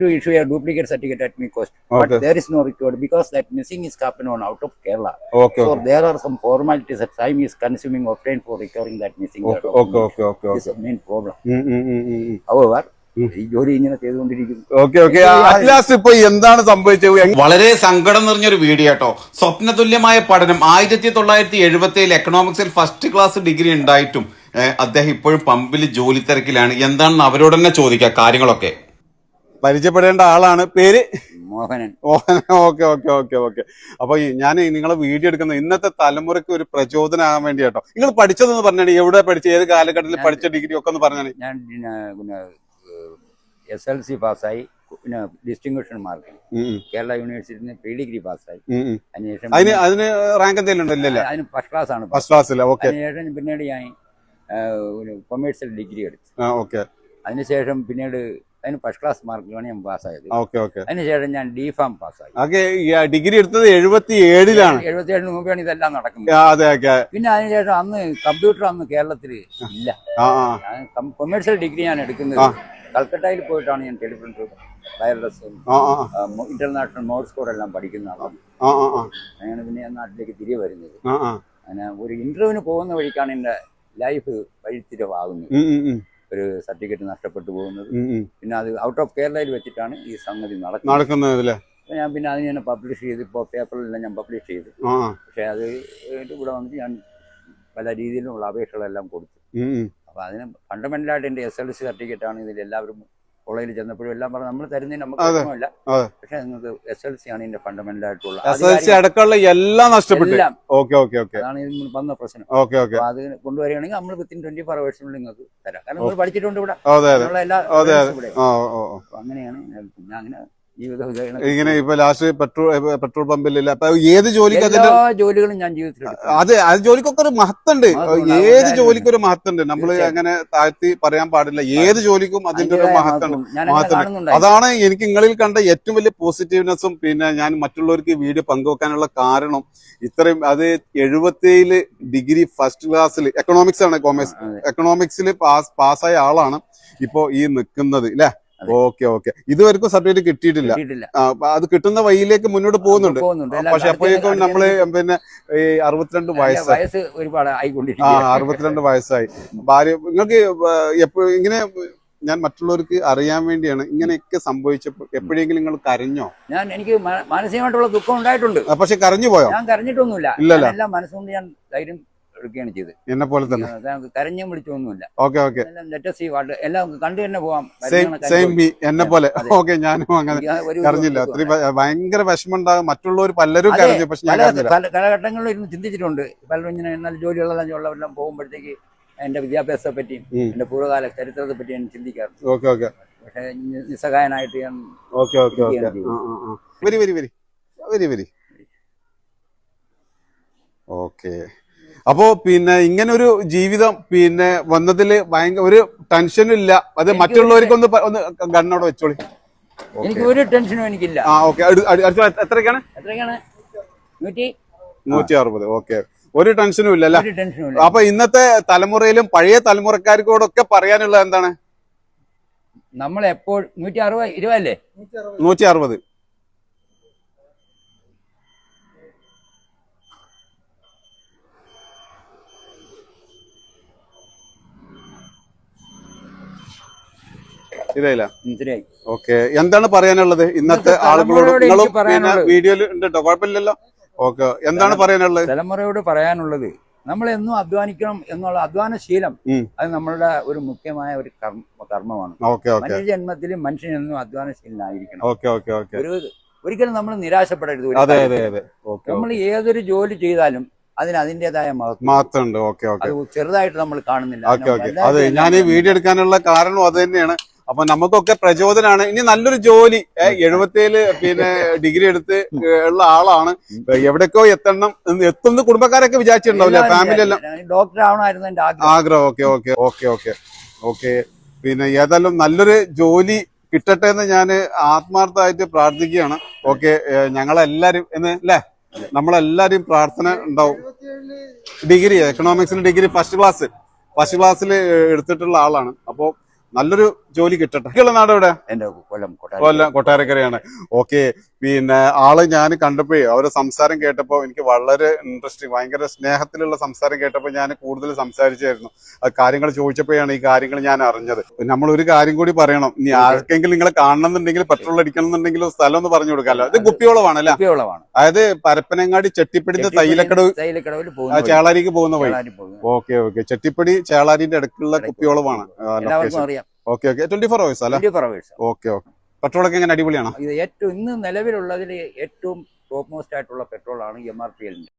to issue a duplicate certificate at me cost. Okay. But there is no record because that missing is happened on out of Kerala. Okay. So okay. there are some formalities that time is consuming obtained for recovering that missing. Okay, that okay, okay, okay. This is the main problem. Mm, However, ഈ ജോലി ഇങ്ങനെ ചെയ്തുകൊണ്ടിരിക്കുന്നു okay okay at last ഇപ്പൊ എന്താണ് സംഭവിച്ചത് വളരെ സങ്കടം നിറഞ്ഞൊരു വീഡിയോ കേട്ടോ സ്വപ്നതുല്യമായ പഠനം ആയിരത്തി തൊള്ളായിരത്തി എഴുപത്തി ഏഴ് എക്കണോമിക്സിൽ ഫസ്റ്റ് ക്ലാസ് ഡിഗ്രി ഉണ്ടായിട്ടും അദ്ദേഹം ഇപ്പോഴും പമ്പിൽ ജോലി തിരക്കിലാണ് എന്താണെന്ന് അവരോട് തന്നെ ചോദിക്കാം കാര്യങ്ങളൊക്കെ പരിചയപ്പെടേണ്ട ആളാണ്. പേര്? Mohanan. Mohanan. Okay okay okay okay. അപ്പൊ ഞാൻ നിങ്ങളെ വീഡിയോ എടുക്കുന്ന ഇന്നത്തെ തലമുറയ്ക്ക് ഒരു പ്രചോദനമാകാൻ വേണ്ടി കേട്ടോ നിങ്ങൾ പഠിച്ചതെന്ന് പറഞ്ഞാണ്. എവിടെ പഠിച്ച ഏത് കാലഘട്ടത്തിൽ പഠിച്ച ഡിഗ്രി ഒക്കെ ഒന്ന് പറഞ്ഞാണ്. ഞാൻ എസ് എൽ സി പാസ്സായി. പിന്നെ ഡിസ്റ്റിങ്ഷൻ മാർക്ക് കേരള യൂണിവേഴ്സിറ്റിയിൽ നിന്ന് പ്രീ ഡിഗ്രി പാസ്സായി. അതിനുശേഷം അതിന് അതിന് റാങ്ക് എന്തെങ്കിലും അതിന് ഫസ്റ്റ് ക്ലാസ് ആണ് ഫസ്റ്റ് ക്ലാസ് ഓക്കെ. അതിനുശേഷം പിന്നീട് ഞാൻ ഒരു കൊമേഴ്സ്യൽ ഡിഗ്രി എടുത്തു. ഓക്കെ. അതിനുശേഷം പിന്നീട് അതിന് ഫസ്റ്റ് ക്ലാസ് മാർക്ക് മാർക്കിലാണ് ഞാൻ പാസ്സായത് ഓക്കെ ഓക്കെ അതിനുശേഷം ഞാൻ ഡി ഫാം പാസ്സായി ഓക്കെ ഡിഗ്രി എടുത്തത് എഴുപത്തി ഏഴിലാണ് എഴുപത്തിയേഴിന് മുമ്പാണ് ഇതെല്ലാം നടക്കുന്നത്. അതെ ഓക്കെ പിന്നെ അതിനുശേഷം അന്ന് കമ്പ്യൂട്ടർ അന്ന് കേരളത്തിൽ ഇല്ല. കൊമേഴ്സ്യൽ ഡിഗ്രി ഞാൻ എടുക്കുന്നത് കൽക്കട്ടയിൽ പോയിട്ടാണ് ഞാൻ telephone wireless international Morse code എല്ലാം പഠിക്കുന്ന ആളാണ്. അങ്ങനെയാണ് പിന്നെ ഞാൻ നാട്ടിലേക്ക് തിരികെ വരുന്നത്. അങ്ങനെ ഒരു ഇന്റർവ്യൂവിന് പോകുന്ന വഴിക്കാണ് എന്റെ ലൈഫ് വഴിത്തിരിവാകുന്നത്. ഒരു സർട്ടിഫിക്കറ്റ് നഷ്ടപ്പെട്ടു പോകുന്നത്. പിന്നെ അത് ഔട്ട് ഓഫ് കേരളയിൽ വെച്ചിട്ടാണ് ഈ സംഗതി നടക്കുന്നത് ഞാൻ പിന്നെ അതിന് ഞാൻ പബ്ലിഷ് ചെയ്ത് ഇപ്പോൾ പേപ്പറിലെല്ലാം ഞാൻ പബ്ലിഷ് ചെയ്തു ആ. അത് ഇവിടെ വന്നിട്ട് ഞാൻ പല രീതിയിലുള്ള അപേക്ഷകളെല്ലാം കൊടുത്തു. അപ്പോൾ അതിന് ഫണ്ടമെന്റലായിട്ട് എന്റെ എസ് എൽ സി സർട്ടിഫിക്കറ്റ് ആണ് ഇതിൽ എല്ലാവരും കോളേജിൽ ചെന്നപ്പോഴും എല്ലാം പറഞ്ഞു നമ്മൾ തരുന്നതിന് നമുക്ക് അല്ല പക്ഷെ നിങ്ങൾക്ക് എസ് എൽ സി ആണ് ഇതിന്റെ ഫണ്ടമെന്റൽ ആയിട്ടുള്ള എസ് എൽ സി അടക്കമുള്ള എല്ലാം നഷ്ടപ്പെട്ടു. എല്ലാം. Okay okay okay. അതാണ് ഇതിന് വന്ന പ്രശ്നം. Okay okay. അപ്പോൾ അത് കൊണ്ടുവരികയാണെങ്കിൽ നമ്മൾ വിത്തിൻ ട്വന്റി ഫോർ അവേഴ്സിനുള്ളിൽ നിങ്ങൾക്ക് തരാം. കാരണം നിങ്ങൾ പഠിച്ചിട്ടുണ്ട് ഇവിടെ. എല്ലാ അങ്ങനെയാണ് പിന്നെ അങ്ങനെ ജീവിതം ഇങ്ങനെ ഇപ്പൊ ലാസ്റ്റ് പെട്രോൾ പെട്രോൾ പമ്പിലില്ല അപ്പൊ ഏത് ജോലിക്ക് അതിന്റെ ജോലികളും ഞാൻ ജീവിതത്തിൽ അതെ അത് ജോലിക്കൊക്കെ ഒരു മഹത്തുണ്ട്. ഏത് ജോലിക്കും ഒരു മഹത്തുണ്ട് നമ്മൾ അങ്ങനെ താഴ്ത്തി പറയാൻ പാടില്ല. ഏത് ജോലിക്കും അതിന്റെ ഒരു അതിന്റേതായ മഹത്തുണ്ട്. അതാണ് എനിക്ക് നിങ്ങളിൽ കണ്ട ഏറ്റവും വലിയ പോസിറ്റീവ്നെസ്സും പിന്നെ ഞാൻ മറ്റുള്ളവർക്ക് വീഡിയോ പങ്കുവെക്കാനുള്ള കാരണം. ഇത്രയും അത് എഴുപത്തിയേഴിൽ ഡിഗ്രി ഫസ്റ്റ് ക്ലാസ്സിൽ എക്കണോമിക്സ് ആണ് കോമേഴ്സ്. എക്കണോമിക്സിൽ പാസ് പാസ്സായ ആളാണ് ഇപ്പോ ഈ നിൽക്കുന്നത് അതെ. Okay okay. ഇതുവരെക്കും സർട്ടിഫിക്കറ്റ് കിട്ടിയിട്ടില്ല. അത് കിട്ടുന്ന വഴിയിലേക്ക് മുന്നോട്ട് പോകുന്നുണ്ട്. പക്ഷെ അപ്പോഴേക്കും നമ്മൾ പിന്നെ ഈ അറുപത്തിരണ്ട് വയസ്സ്. വയസ്സ് ഒരുപാട് ആ അറുപത്തിരണ്ട് വയസ്സായി. ഭാര്യ നിങ്ങൾക്ക് എപ്പോ ഇങ്ങനെ ഞാൻ മറ്റുള്ളവർക്ക് അറിയാൻ വേണ്ടിയാണ് ഇങ്ങനെയൊക്കെ സംഭവിച്ചപ്പോൾ എപ്പോഴെങ്കിലും നിങ്ങൾ കരഞ്ഞോ? ഞാൻ എനിക്ക് മാനസികമായിട്ടുള്ള ദുഃഖം ഉണ്ടായിട്ടുണ്ട്. പക്ഷെ കരഞ്ഞു പോയോ? ഞാൻ കരഞ്ഞിട്ടൊന്നുമില്ല. ഇല്ലല്ല? മനസ്സുകൊണ്ട് ഞാൻ ധൈര്യം എടുക്കുകയാണ് ചെയ്തത്. എന്നെ പോലെ തന്നെ. കരഞ്ഞും വിളിച്ചൊന്നുമില്ല ഓക്കെ ഓക്കെ. എല്ലാം ലെറ്റസ് ഈ വാട്ട് എല്ലാം കണ്ടു തന്നെ പോവാം. സെയിം ബി എന്നെ പോലെ. ഓക്കെ ഞാനും അങ്ങനെ കരഞ്ഞില്ല. ഒത്തിരി ഭയങ്കര വിഷമം ഉണ്ടാകും മറ്റുള്ളവർ പലരും കരഞ്ഞു പക്ഷെ ഞാൻ കാലഘട്ടങ്ങളിൽ ഇരുന്ന് ചിന്തിച്ചിട്ടുണ്ട്. പലരും ഇങ്ങനെ നല്ല ജോലികളെല്ലാം ഉള്ളവരെല്ലാം പോകുമ്പോഴത്തേക്ക് എന്റെ വിദ്യാഭ്യാസത്തെ പറ്റിയും. എന്റെ പൂർവകാല ചരിത്രത്തെ പറ്റി ഞാൻ ചിന്തിക്കാറുണ്ട്. Okay okay. പക്ഷേ നിസ്സഹായനായിട്ട് ഞാൻ ഓക്കെ ഓക്കെ വരി വരി വരി. വരി വരി. ഓക്കെ. അപ്പോ പിന്നെ ഇങ്ങനെ ഒരു ജീവിതം പിന്നെ വന്നതിൽ ഭയങ്കര ഒരു ടെൻഷനും ഇല്ല അത് എനിക്ക് മറ്റുള്ളവർക്ക് ഒന്ന് ഒന്ന് ഗണ്ണോടെ വെച്ചോളി. എനിക്ക് ഒരു ടെൻഷനും എനിക്കില്ല. ആ ഓക്കെ. എത്രയൊക്കെയാണ്? നൂറ്റി നൂറ്റി അറുപത് ഓക്കെ. ഒരു ടെൻഷനും ഇല്ല അല്ല? അപ്പൊ ഇന്നത്തെ തലമുറയിലും പഴയ തലമുറക്കാർക്കോടൊക്കെ പറയാനുള്ളത് എന്താണ്? നമ്മൾ എപ്പോൾ നൂറ്റി അറുപത് ഇരുപതല്ലേ? നൂറ്റി അറുപത് ഓക്കെ. എന്താണ് പറയാനുള്ളത് ഇന്നത്തെ ആളുകളോട്? നിങ്ങളും പിന്നെ വീഡിയോയിൽ ഉണ്ട് കേട്ടോ കുഴപ്പമില്ലല്ലോ. ഓക്കെ. എന്താണ് പറയാനുള്ളത്? തലമുറയോട് പറയാനുള്ളത് നമ്മൾ എന്നും അധ്വാനിക്കണം എന്നുള്ള അധ്വാന ശീലം അത് നമ്മളുടെ ഒരു മുഖ്യമായ ഒരു കർമ്മമാണ്. മനുഷ്യ ജന്മത്തിൽ മനുഷ്യൻ എന്നും ഓക്കെ ഓക്കെ ഒരു ഒരിക്കലും നമ്മൾ നിരാശപ്പെടരുത് നമ്മൾ ഏതൊരു ജോലി ചെയ്താലും അതിന് അതിന്റെതായ മഹത്വം. ചെറുതായിട്ട് നമ്മൾ കാണുന്നില്ല. അതെ ഞാൻ ഈ വീഡിയോ എടുക്കാനുള്ള കാരണം അത് തന്നെയാണ്. അപ്പൊ നമുക്കൊക്കെ പ്രചോദനമാണ് ഇനി നല്ലൊരു ജോലി. എഴുപത്തിയേഴ് പിന്നെ ഡിഗ്രി എടുത്ത് ഉള്ള ആളാണ്. എവിടേക്കോ എത്തണം എത്തുന്ന കുടുംബക്കാരൊക്കെ വിചാരിച്ചിട്ടുണ്ടാവില്ല? ഫാമിലി എല്ലാം. ഡോക്ടർ ആവണമായിരുന്നു എന്റെ ആഗ്രഹം. ആഗ്രഹം. Okay okay okay okay. Okay. പിന്നെ ഏതായാലും നല്ലൊരു ജോലി കിട്ടട്ടെ എന്ന് ഞാൻ ആത്മാർത്ഥമായിട്ട് പ്രാർത്ഥിക്കുകയാണ്. ഓക്കെ ഞങ്ങളെല്ലാരും എന്ന് അല്ലേ നമ്മളെല്ലാരും പ്രാർത്ഥന ഉണ്ടാവും. ഡിഗ്രി എക്കണോമിക്സിന് ഡിഗ്രി ഫസ്റ്റ് ക്ലാസ് ഫസ്റ്റ് ക്ലാസ്സിൽ എടുത്തിട്ടുള്ള ആളാണ്. അപ്പോൾ നല്ലൊരു ജോലി കിട്ടട്ടെ. നിങ്ങളുടെ നാട് എവിടെ? എന്റെ കൊല്ലം കൊട്ടാരക്കരയാണ്. ഓക്കെ. പിന്നെ ആൾ ഞാൻ കണ്ടപ്പോ അവരെ സംസാരം കേട്ടപ്പോൾ എനിക്ക് വളരെ ഇൻട്രസ്റ്റിംഗ് ഭയങ്കര സ്നേഹത്തിലുള്ള സംസാരം കേട്ടപ്പോൾ ഞാൻ കൂടുതൽ സംസാരിച്ചായിരുന്നു. കാര്യങ്ങൾ ചോദിച്ചപ്പോഴാണ് ഈ കാര്യങ്ങൾ ഞാൻ അറിഞ്ഞത്. നമ്മൾ ഒരു കാര്യം കൂടി പറയണം. ഇനി ആർക്കെങ്കിലും നിങ്ങളെ കാണണമെന്നുണ്ടെങ്കിൽ പെട്രോൾ അടിക്കണം എന്നുണ്ടെങ്കിൽ സ്ഥലം ഒന്ന് പറഞ്ഞു കൊടുക്കാമല്ലോ അത് കുപ്പിയോളമാണ് അല്ലെ? അതായത് പരപ്പനങ്ങാടി ചെട്ടിപ്പടിന്റെ തൈലക്കടവ് ചേളാരിക്ക് പോകുന്ന വഴി. Okay okay. ചെട്ടിപ്പടി ചേളാരിന്റെ അടുക്കുള്ള കുപ്പിയോളമാണ് okay okay. Twenty four hours അല്ലെ ഓക്കെ ഓക്കെ. പെട്രോളൊക്കെ എങ്ങനെ അടിപൊളിയാണോ? ഇത് ഏറ്റവും ഇന്ന് നിലവിലുള്ളതിൽ ഏറ്റവും ടോപ്പ് മോസ്റ്റ് ആയിട്ടുള്ള പെട്രോളാണ് എം ആർ പി എല്ലിന്റെ